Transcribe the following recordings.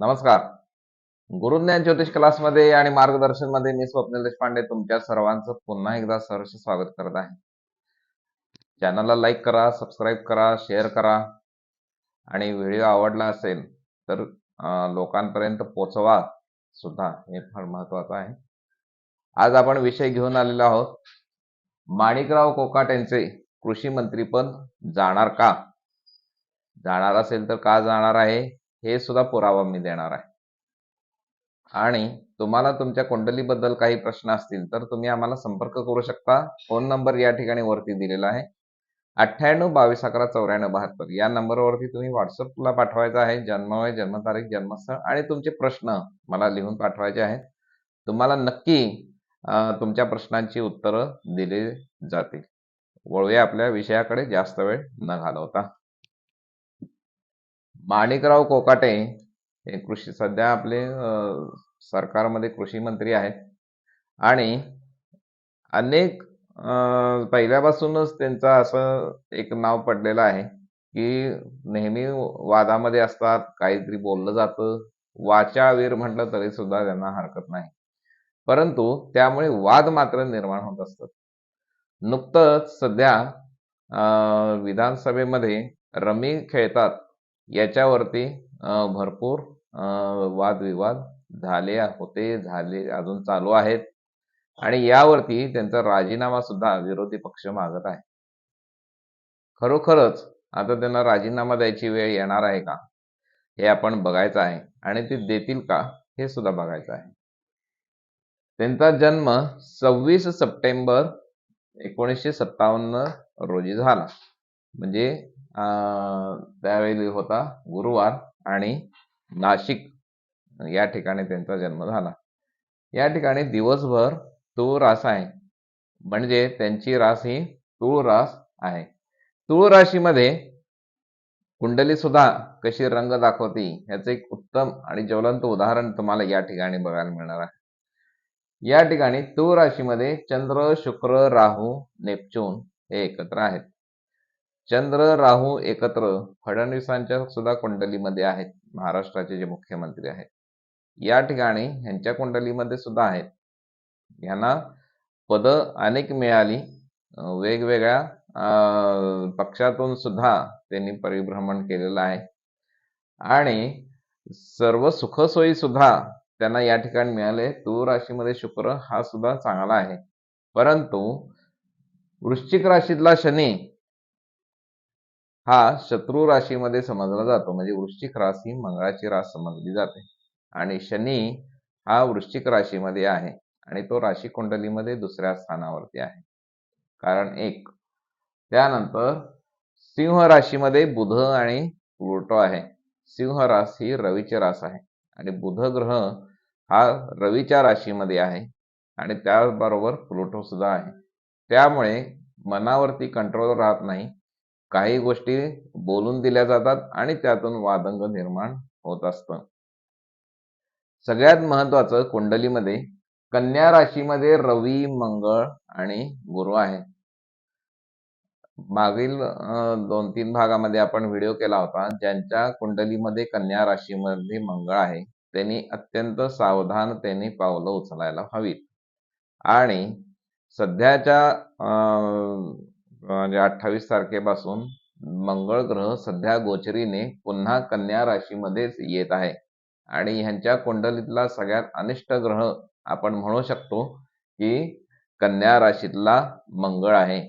नमस्कार. गुरुज्ञान ज्योतिष क्लासमध्ये आणि मार्गदर्शनमध्ये मी स्वप्नील देशपांडे तुमच्या सर्वांचं पुन्हा एकदा सहर्ष स्वागत करत आहे. चॅनलला लाईक करा सबस्क्राईब करा शेअर करा. आणि व्हिडिओ आवडला असेल तर लोकांपर्यंत पोचवा सुद्धा. हे फार महत्वाचं आहे. आज आपण विषय घेऊन आलेलो आहोत. माणिकराव कोकाट यांचे कृषी मंत्रीपद जाणार का? जाणार असेल तर का जाणार आहे? हे सुद्धा पुरावा मी देणार आहे. आणि तुम्हाला तुमच्या कुंडलीबद्दल काही प्रश्न असतील तर तुम्ही आम्हाला संपर्क करू शकता. फोन नंबर या ठिकाणी वरती दिलेला आहे. अठ्ठ्याण्णव बावीस अकरा चौऱ्याण्णव बहात्तर. या नंबरवरती तुम्ही व्हॉट्सअपला पाठवायचा आहे. जन्मवय जन्मतारीख जन्मस्थळ आणि तुमचे प्रश्न मला लिहून पाठवायचे आहेत. तुम्हाला नक्की तुमच्या प्रश्नांची उत्तरं दिली जातील. वळूया आपल्या विषयाकडे. जास्त वेळ न घालवता. माणिकराव कोकाटे हे कृषी सध्या आपले सरकारमध्ये कृषी मंत्री आहेत. आणि अनेक पहिल्यापासूनच त्यांचं असं एक नाव पडलेलं आहे की नेहमी वादामध्ये असतात काहीतरी बोललं जातं वाचावीर म्हटलं तरी सुद्धा त्यांना हरकत नाही. परंतु त्यामुळे वाद मात्र निर्माण होत असतात. नुकतंच सध्या विधानसभेमध्ये रमी खेळतात. याच्यावरती अं, भरपूर अं, वादविवाद झाले होते झाले अजून चालू आहेत. आणि यावरती त्यांचा राजीनामा सुद्धा विरोधी पक्ष मागत आहे. खरोखरच आता त्यांना राजीनामा द्यायची वेळ येणार आहे का? हे आपण बघायचं आहे. आणि ते देतील का? हे सुद्धा बघायचं आहे. त्यांचा जन्म सव्वीस सप्टेंबर एकोणीसशे सत्तावन्न रोजी झाला. म्हणजे त्यावेळी होता गुरुवार आणि नाशिक या ठिकाणी त्यांचा जन्म झाला. या ठिकाणी दिवसभर तूळ रास आहे. म्हणजे त्यांची रास ही तूळ रास आहे. तूळ राशीमध्ये कुंडली सुद्धा कशी रंग दाखवते याचं एक उत्तम आणि ज्वलंत उदाहरण तुम्हाला या ठिकाणी बघायला मिळणार आहे. या ठिकाणी तूळ राशीमध्ये चंद्र शुक्र राहू नेपच्यून हे एकत्र आहेत. चंद्र राहू एकत्र फडणवीसांच्या सुद्धा कुंडलीमध्ये आहेत. महाराष्ट्राचे जे मुख्यमंत्री आहेत. या ठिकाणी ह्यांच्या कुंडलीमध्ये सुद्धा आहेत. यांना पद अनेक मिळाली. वेगवेगळ्या पक्षातून सुद्धा त्यांनी परिभ्रमण केलेलं आहे. आणि सर्व सुखसोयी सुद्धा त्यांना या ठिकाणी मिळाले. तू राशीमध्ये शुक्र हा सुद्धा चांगला आहे. परंतु वृश्चिक राशीतला शनी हा शत्रू राशीमध्ये समजला जातो. म्हणजे वृश्चिक राशी मंगळाची रास समजली जाते. आणि शनी हा वृश्चिक राशीमध्ये आहे. आणि तो राशी कुंडलीमध्ये दुसऱ्या स्थानावरती आहे. कारण एक त्यानंतर सिंह राशीमध्ये बुध आणि प्लुटो आहे. सिंह रास ही रवीची रास आहे. आणि बुध ग्रह हा रवीच्या राशीमध्ये आहे. आणि त्याबरोबर प्लुटो सुद्धा आहे. त्यामुळे मनावरती कंट्रोल राहत नाही. काही गोष्टी बोलून दिल्या जातात आणि त्यातून वादंग निर्माण होत असतं. सगळ्यात महत्वाचं कुंडलीमध्ये कन्या राशीमध्ये रवी मंगळ आणि गुरु आहे. मागील दोन तीन भागामध्ये आपण व्हिडिओ केला होता ज्यांच्या कुंडलीमध्ये कन्या राशीमध्ये मंगळ आहे त्यांनी अत्यंत सावधानतेने पावलं उचलायला हवीत. आणि सध्याच्या अं, म्हणजे अठ्ठावीस तारखेपासून मंगळ ग्रह सध्या गोचरीने पुन्हा कन्या राशीमध्येच येत आहे. आणि ह्यांच्या कुंडलीतला सगळ्यात अनिष्ट ग्रह आपण म्हणू शकतो की कन्या राशीतला मंगळ आहे.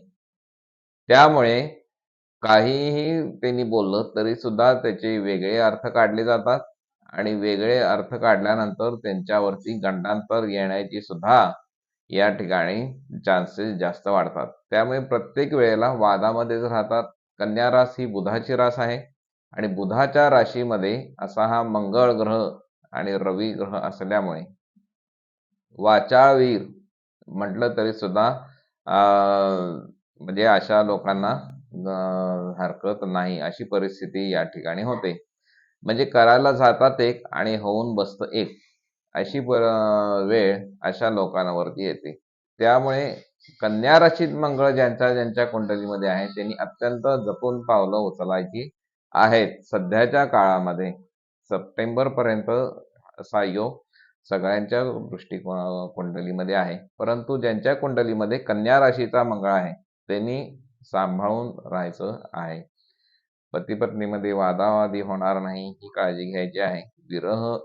त्यामुळे काहीही त्यांनी बोललं तरी सुद्धा त्याचे वेगळे अर्थ काढले जातात. आणि वेगळे अर्थ काढल्यानंतर त्यांच्यावरती गंडांतर येण्याची सुद्धा या ठिकाणी चान्सेस जास्त वाढतात. त्यामुळे प्रत्येक वेळेला वादामध्येच राहतात कन्या रास ही बुधाची रास आहे आणि बुधाच्या राशीमध्ये असा हा मंगळ ग्रह आणि रवी ग्रह असल्यामुळे वाचाळवीर म्हटलं तरी सुद्धा अं, म्हणजे अशा लोकांना हरकत नाही अशी परिस्थिती या ठिकाणी होते. म्हणजे करायला जातात एक आणि होऊन बसतं एक. अशी वेळ अशा लोकांवरती येते. त्यामुळे कन्या रचित मंगळ ज्यांच्या ज्यांच्या कुंडलीमध्ये आहे त्यांनी अत्यंत जपून पावलं उचलायची आहेत. सध्याच्या काळामध्ये सप्टेंबर पर्यंत असा योग सगळ्यांच्या दृष्टिकोना कुंडलीमध्ये आहे. परंतु ज्यांच्या कुंडलीमध्ये कन्या राशीचा मंगळ आहे त्यांनी सांभाळून राहायचं आहे. पती पत्नीमध्ये वादावादी होणार नाही ही काळजी घ्यायची आहे. विरह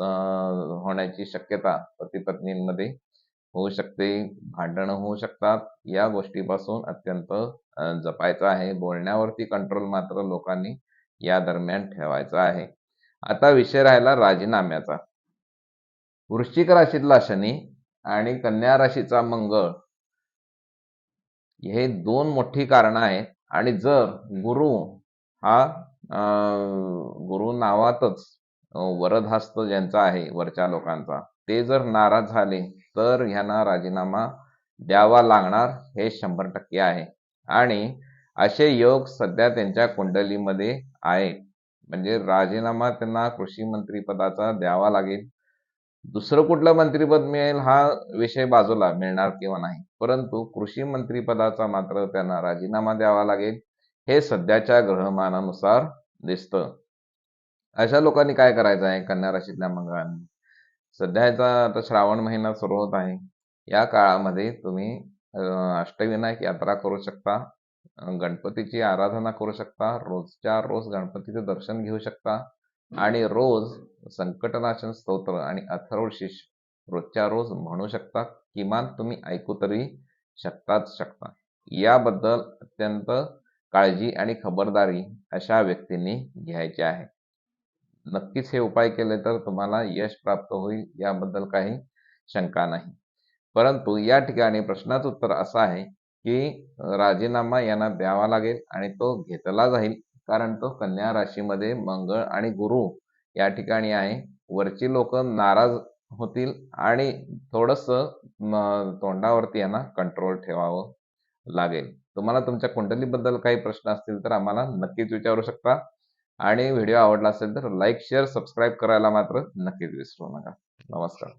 होण्याची शक्यता पती पत्नींमध्ये होऊ शकते. भांडणं होऊ शकतात. या गोष्टीपासून अत्यंत जपायचं आहे. बोलण्यावरती कंट्रोल मात्र लोकांनी या दरम्यान ठेवायचा आहे. आता विषय राहिला राजीनाम्याचा. वृश्चिक राशीतला शनी आणि कन्या राशीचा मंगळ हे दोन मोठी कारणं आहेत. आणि जर गुरु हा गुरु नावातच वरदहस्त ज्यांचा आहे वरच्या लोकांचा ते जर नाराज झाले तर ह्यांना राजीनामा द्यावा लागणार हे शंभर टक्के आहे. आणि असे योग सध्या त्यांच्या कुंडलीमध्ये आहे म्हणजे राजीनामा त्यांना कृषी मंत्री पदाचा द्यावा लागेल. दुसरं कुठलं मंत्रीपद मिळेल हा विषय बाजूला मिळणार किंवा नाही. परंतु कृषी मंत्रीपदाचा मात्र त्यांना राजीनामा द्यावा लागेल हे सध्याच्या ग्रहमानानुसार दिसतं. अशा लोकांनी काय करायचं आहे? कन्या राशीतल्या मंगळांनी. सध्याचा आता श्रावण महिना सुरू होत आहे. या काळामध्ये तुम्ही अष्टविनायक यात्रा करू शकता. गणपतीची आराधना करू शकता. रोजच्या रोज गणपतीचे दर्शन घेऊ शकता. आणि रोज संकटनाशन स्तोत्र आणि अथर्वशीष रोजच्या रोज म्हणू शकता. किमान तुम्ही ऐकू तरी शकताच शकता. याबद्दल अत्यंत काळजी आणि खबरदारी अशा व्यक्तींनी घ्यायची आहे. नक्कीच हे उपाय केले तर तुम्हाला यश प्राप्त होईल याबद्दल काही शंका नाही. परंतु या ठिकाणी प्रश्नाचं उत्तर असं आहे की राजीनामा यांना द्यावा लागेल आणि तो घेतला जाईल कारण तो कन्या राशीमध्ये मंगळ आणि गुरु या ठिकाणी आहे. वरची लोक नाराज होतील आणि थोडस तोंडावरती यांना कंट्रोल ठेवावं लागेल. तुम्हाला तुमच्या कुंडलीबद्दल काही प्रश्न असतील तर आम्हाला नक्कीच विचारू शकता. आणि व्हिडिओ आवडला असेल तर लाईक शेअर सबस्क्राईब करायला मात्र नक्कीच विसरू नका. नमस्कार.